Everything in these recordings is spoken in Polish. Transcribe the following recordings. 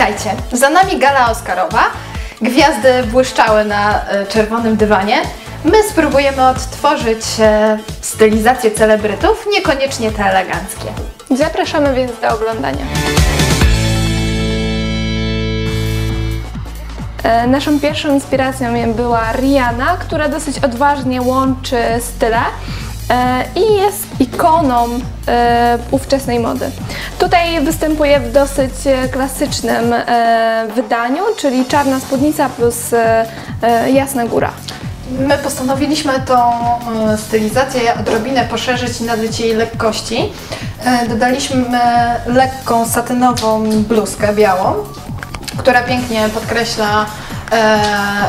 Witajcie. Za nami gala Oscarowa. Gwiazdy błyszczały na e, czerwonym dywanie. My spróbujemy odtworzyć e, stylizację celebrytów, niekoniecznie te eleganckie. Zapraszamy więc do oglądania. E, Naszą pierwszą inspiracją była Rihanna, która dosyć odważnie łączy style i jest ikoną e, ówczesnej mody. Tutaj występuje w dosyć e, klasycznym e, wydaniu, czyli czarna spódnica plus e, e, jasna góra. My postanowiliśmy tą e, stylizację odrobinę poszerzyć i nadać jej lekkości. E, Dodaliśmy lekką satynową bluzkę białą, która pięknie podkreśla e,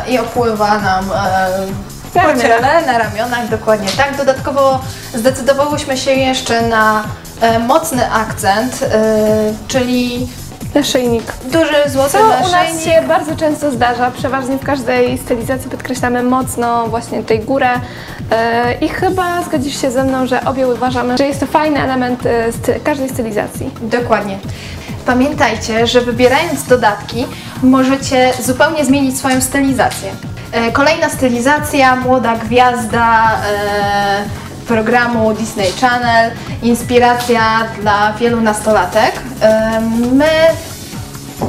i opływa nam e, Na ramionach. ciele, na ramionach, dokładnie tak. Dodatkowo zdecydowałyśmy się jeszcze na e, mocny akcent, e, czyli Naszyjnik. duży złoty Co u nas naszyjnik. się bardzo często zdarza, przeważnie w każdej stylizacji podkreślamy mocno właśnie tej górę e, i chyba zgodzisz się ze mną, że obie uważamy, że jest to fajny element e, sty- każdej stylizacji. Dokładnie. Pamiętajcie, że wybierając dodatki możecie zupełnie zmienić swoją stylizację. E, Kolejna stylizacja, młoda gwiazda e, programu Disney Channel, inspiracja dla wielu nastolatek. E, My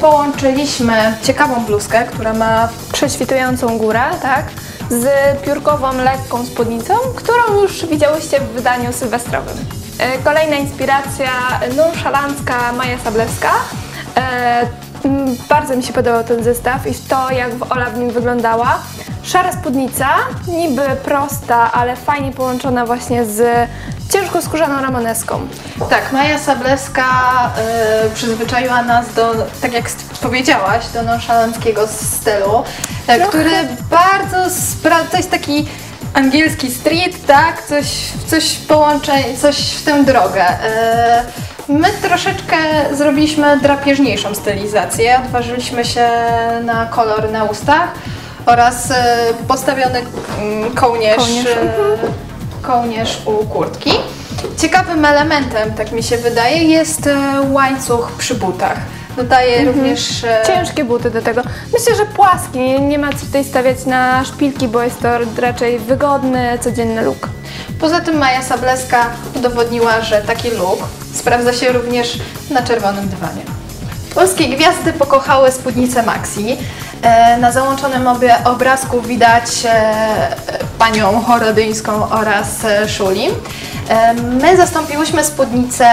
połączyliśmy ciekawą bluzkę, która ma Prześwitującą górę, tak? Z piórkową, lekką spódnicą, którą już widziałyście w wydaniu sylwestrowym. Kolejna inspiracja nonszalancka Maja Sablewska. E, Bardzo mi się podobał ten zestaw i to, jak w Ola w nim wyglądała. Szara spódnica, niby prosta, ale fajnie połączona właśnie z ciężko skórzaną ramoneską. Tak, Maja Sablewska y, przyzwyczaiła nas do, tak jak powiedziałaś, do nonszalanckiego stylu, e, Trochę. który bardzo, spra- to jest taki angielski street, tak, coś, coś połączeń, coś w tę drogę. Y, my troszeczkę zrobiliśmy drapieżniejszą stylizację, odważyliśmy się na kolor na ustach oraz y, postawiony mm, kołnierz, Kołnierz, y, kołnierz u kurtki. Ciekawym elementem, tak mi się wydaje, jest e, łańcuch przy butach. Dodaje również. e, Ciężkie buty do tego. Myślę, że płaskie, nie, nie ma co tutaj stawiać na szpilki, bo jest to raczej wygodny, codzienny look. Poza tym Maja Sableska udowodniła, że taki look sprawdza się również na czerwonym dywanie. Polskie gwiazdy pokochały spódnicę Maxi. E, Na załączonym obie obrazku widać e, panią Chorodyńską oraz Szuli. My zastąpiłyśmy spódnicę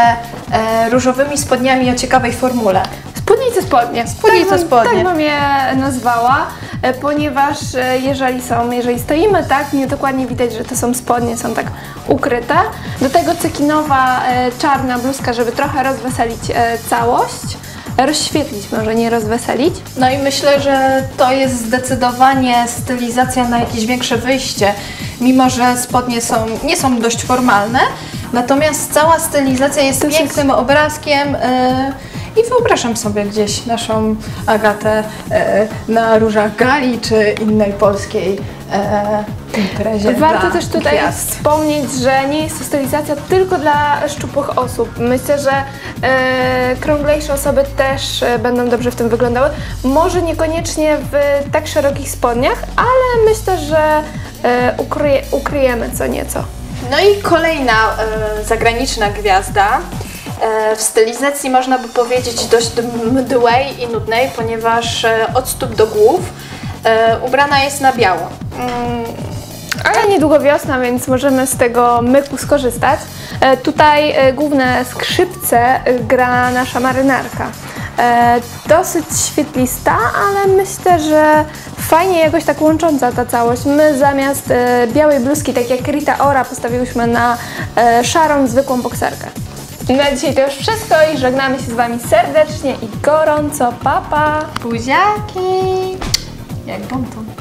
różowymi spodniami o ciekawej formule. Spódnice spodnie. Spódnice tak bym- spodnie. Tak bym je nazwała, e, ponieważ e, jeżeli są, jeżeli stoimy tak, nie dokładnie widać, że to są spodnie, są tak ukryte. Do tego cekinowa e, czarna bluzka, żeby trochę rozweselić całość. Rozświetlić, może nie rozweselić. No i myślę, że to jest zdecydowanie stylizacja na jakieś większe wyjście, mimo że spodnie są, nie są dość formalne, natomiast cała stylizacja jest To jest- pięknym obrazkiem yy, i wyobrażam sobie gdzieś naszą Agatę yy, na różach gali czy innej polskiej yy, imprezie Warto dla też tutaj gwiazd. wspomnieć, że nie jest to stylizacja tylko dla szczupłych osób. Myślę, że e, krąglejsze osoby też e, będą dobrze w tym wyglądały. Może niekoniecznie w tak szerokich spodniach, ale myślę, że e, ukryje, ukryjemy co nieco. No i kolejna e, zagraniczna gwiazda. E, w stylizacji można by powiedzieć dość mdłej i nudnej, ponieważ e, od stóp do głów e, ubrana jest na biało. Mm, Ale niedługo wiosna, więc możemy z tego myku skorzystać. Tutaj główne skrzypce gra nasza marynarka. Dosyć świetlista, ale myślę, że fajnie jakoś tak łącząca ta całość. My zamiast białej bluzki, tak jak Rita Ora, postawiłyśmy na szarą, zwykłą bokserkę. Na dzisiaj to już wszystko i żegnamy się z Wami serdecznie i gorąco. Pa, pa! buziaki! Jak bonton.